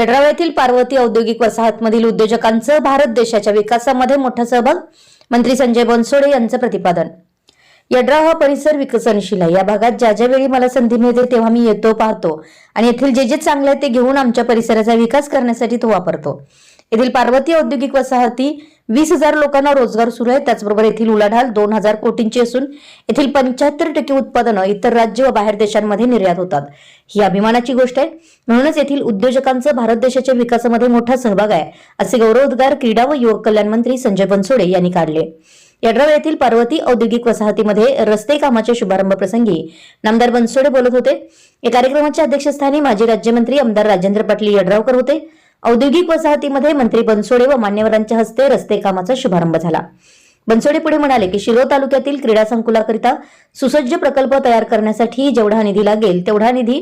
येथील पार्वती औद्योगिक वसाहतमधील उद्योजकांचं भारत देशाच्या विकासामध्ये मोठा सहभाग मंत्री संजय बनसोडे यांचं प्रतिपादन. यड्राव हा परिसर विकसनशील आहे. या भागात ज्या ज्या वेळी मला संधी मिळते तेव्हा मी येतो पाहतो आणि येथील जे जे चांगले आहे ते घेऊन आमच्या परिसराचा विकास करण्यासाठी तो वापरतो. येथील पार्वती औद्योगिक वसाहती वीस हजार लोकांना रोजगार सुरू आहे. त्याचबरोबर येथील उलाढाल दोन हजार कोटींची असून येथील पंच्याहत्तर टक्के उत्पादनं इतर राज्य व बाहेर देशांमध्ये निर्यात होतात. ही अभिमानाची गोष्ट आहे. म्हणूनच येथील उद्योजकांचं भारत देशाच्या विकासामध्ये मोठा सहभाग आहे असे गौरवोद्गार क्रीडा व युवक कल्याण मंत्री संजय बनसोडे यांनी काढले. यड्राव येथील पार्वती औद्योगिक वसाहतीमध्ये रस्ते कामाच्या शुभारंभ प्रसंगी नामदार बनसोडे बोलत होते. या कार्यक्रमाच्या अध्यक्षस्थानी माजी राज्यमंत्री आमदार राजेंद्र पाटील यड्रावकर होते. औद्योगिक वसाहतीमध्ये मंत्री बनसोडे व मान्यवरांच्या हस्ते रस्ते कामाचा शुभारंभ झाला. बनसोडे पुढे म्हणाले की शिरो तालुक्यातील क्रीडा संकुलाकरिता सुसज्ज प्रकल्प तयार करण्यासाठी जेवढा निधी लागेल तेवढा निधी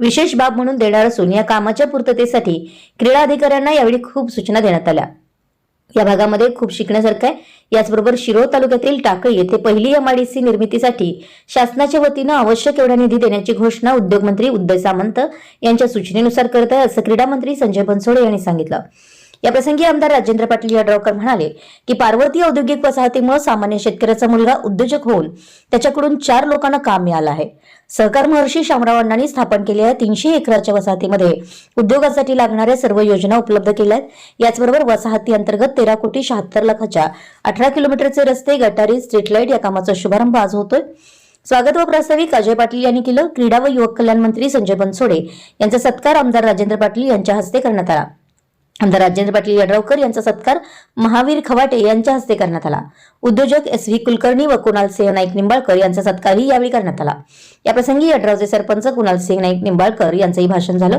विशेष बाब म्हणून देणार असून या कामाच्या पूर्ततेसाठी क्रीडा अधिकाऱ्यांना यावेळी खूप सूचना देण्यात आल्या. या भागामध्ये खूप शिकण्यासारखं आहे. याचबरोबर शिरोळ तालुक्यातील टाकळी येथे पहिली एमआयडीसी निर्मितीसाठी शासनाच्या वतीनं आवश्यक एवढा निधी देण्याची घोषणा उद्योगमंत्री उदय सामंत यांच्या सूचनेनुसार करत आहे असं क्रीडा मंत्री संजय बनसोडे यांनी सांगितलं. याप्रसंगी आमदार राजेंद्र पाटील यड्रावकर म्हणाले की पार्वती औद्योगिक वसाहतीमुळे सामान्य शेतकऱ्याचा मुलगा उद्योजक होऊन त्याच्याकडून चार लोकांना काम मिळालं आहे. सहकार महर्षी शामराव अण्णांनी स्थापन केलेल्या तीनशे एकराच्या वसाहतीमध्ये उद्योगासाठी लागणाऱ्या सर्व योजना उपलब्ध केल्या आहेत. याचबरोबर वसाहती अंतर्गत तेरा कोटी शहात्तर लाखाच्या अठरा किलोमीटरचे रस्ते गटारी स्ट्रीट लाइट या कामाचा शुभारंभ आज होतोय. स्वागत व प्रास्ताविक अजय पाटील यांनी केलं. क्रीडा व युवक कल्याण मंत्री संजय बनसोडे यांचा सत्कार आमदार राजेंद्र पाटील यांच्या हस्ते करण्यात आला. आमदार राजेंद्र पाटील यड्रावकर यांचा सत्कार महावीर खवाटे यांच्या हस्ते करण्यात आला. उद्योजक एस व्ही कुलकर्णी व कुणाल सिंह नाईक निंबाळकर यांचा सत्कारही यावेळी करण्यात आला. याप्रसंगी यड्रावचे सरपंच कुणाल सिंह नाईक निंबाळकर यांचंही भाषण झालं.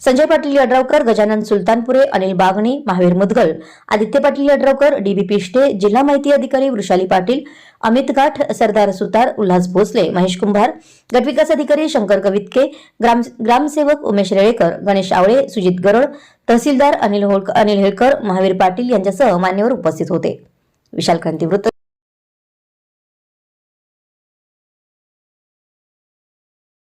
संजय पाटील यड्रावकर गजानन सुलतानपुरे अनिल बागणे महावीर मुदगल आदित्य पाटील यड्रावकर डीबी पिष्टे जिल्हा माहिती अधिकारी वृषाली पाटील अमित गाठ सरदार सुतार उल्हास भोसले महेश कुंभार गटविकास अधिकारी शंकर कवितके ग्राम ग्रामसेवक उमेश रेळेकर गणेश आवळे सुजित गरड तहसीलदार अनिल होळकर अनिल हेळकर महावीर पाटील यांच्यासह मान्यवर उपस्थित होते. विशाल क्रांती वृत्त